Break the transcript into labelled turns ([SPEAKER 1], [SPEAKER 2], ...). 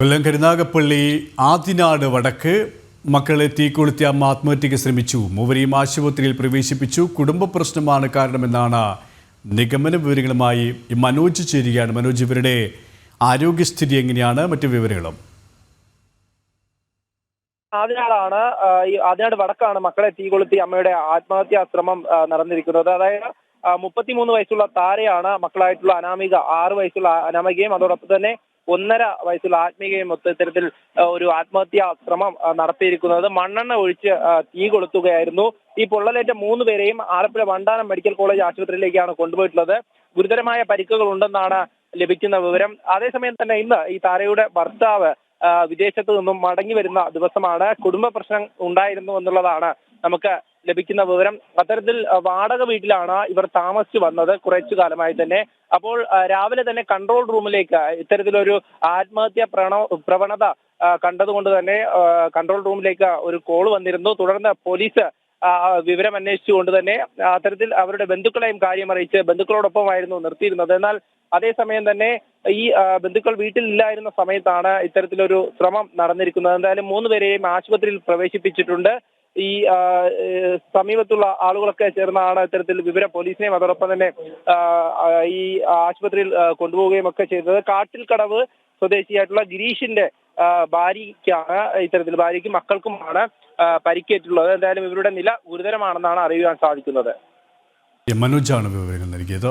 [SPEAKER 1] കൊല്ലം കരുനാഗപ്പള്ളി ആദിനാട് വടക്ക്. മക്കളെ തീ കൊളുത്തി അമ്മ ആത്മഹത്യയ്ക്ക് ശ്രമിച്ചു. മൂവരെയും ആശുപത്രിയിൽ പ്രവേശിപ്പിച്ചു. കുടുംബ പ്രശ്നമാണ് കാരണമെന്നാണ് നിഗമന വിവരങ്ങളുമായി മനോജ് ചേരുകയാണ്. മനോജ് ഇവരുടെ ആരോഗ്യസ്ഥിതി എങ്ങനെയാണ്? മറ്റു വിവരങ്ങളും.
[SPEAKER 2] ആദ്യനാടാണ് ആ, ഈ വടക്കാണ് മക്കളെ തീകൊളുത്തി അമ്മയുടെ ആത്മഹത്യാ ശ്രമം നടന്നിരിക്കുന്നത്. അതായത് മുപ്പത്തിമൂന്ന് വയസ്സുള്ള താരയാണ് മക്കളായിട്ടുള്ള അനാമിക ആറ് വയസ്സുള്ള അനാമികയും അതോടൊപ്പം തന്നെ ഒന്നര വയസ്സുള്ള ആത്മീകയും ഒത്ത ഇത്തരത്തിൽ ഒരു ആത്മഹത്യാ ശ്രമം നടത്തിയിരിക്കുന്നത്. മണ്ണെണ്ണ ഒഴിച്ച് തീ കൊളുത്തുകയായിരുന്നു. ഈ പൊള്ളലേറ്റ മൂന്ന് പേരെയും ആലപ്പുഴ വണ്ടാനം മെഡിക്കൽ കോളേജ് ആശുപത്രിയിലേക്കാണ് കൊണ്ടുപോയിട്ടുള്ളത്. ഗുരുതരമായ പരിക്കുകൾ ഉണ്ടെന്നാണ് ലഭിക്കുന്ന വിവരം. അതേസമയം തന്നെ ഇന്ന് ഈ താരയുടെ ഭർത്താവ് വിദേശത്ത് നിന്നും മടങ്ങി വരുന്ന ദിവസമാണ്. കുടുംബ പ്രശ്നം ഉണ്ടായിരുന്നു എന്നുള്ളതാണ് നമുക്ക് ലഭിക്കുന്ന വിവരം അത്തരത്തിൽ വാടക വീട്ടിലാണ് ഇവർ താമസിച്ചു വന്നത് കുറച്ചു കാലമായി തന്നെ. അപ്പോൾ രാവിലെ തന്നെ കൺട്രോൾ റൂമിലേക്ക് ഇത്തരത്തിലൊരു ആത്മഹത്യാ പ്രവണത കണ്ടതുകൊണ്ട് തന്നെ കൺട്രോൾ റൂമിലേക്ക് ഒരു കോൾ വന്നിരുന്നു. തുടർന്ന് പോലീസ് വിവരം അന്വേഷിച്ചുകൊണ്ട് തന്നെ അത്തരത്തിൽ അവരുടെ ബന്ധുക്കളെയും കാര്യം അറിയിച്ച് ബന്ധുക്കളോടൊപ്പമായിരുന്നു നിർത്തിയിരുന്നത്. എന്നാൽ അതേസമയം തന്നെ ഈ ബന്ധുക്കൾ വീട്ടിലില്ലായിരുന്ന സമയത്താണ് ഇത്തരത്തിലൊരു ശ്രമം നടന്നിരിക്കുന്നത്. എന്തായാലും മൂന്ന് പേരെയും ആശുപത്രിയിൽ പ്രവേശിപ്പിച്ചിട്ടുണ്ട്. ഈ സമീപത്തുള്ള ആളുകളൊക്കെ ചേർന്നാണ് ഇത്തരത്തിൽ വിവരം പോലീസിനെയും അതോടൊപ്പം തന്നെ ഈ ആശുപത്രിയിൽ കൊണ്ടുപോവുകയും ഒക്കെ ചെയ്തത്. കാട്ടിൽ കടവ് സ്വദേശിയായിട്ടുള്ള ഗിരീഷിന്റെ ഭാര്യയ്ക്കാണ് ഇത്തരത്തിൽ ഭാര്യയ്ക്കും മക്കൾക്കുമാണ് പരിക്കേറ്റുള്ളത്. എന്തായാലും ഇവരുടെ നില ഗുരുതരമാണെന്നാണ് അറിയുവാൻ സാധിക്കുന്നത്.
[SPEAKER 1] മനോജാണ് വിവരങ്ങൾ നൽകിയത്.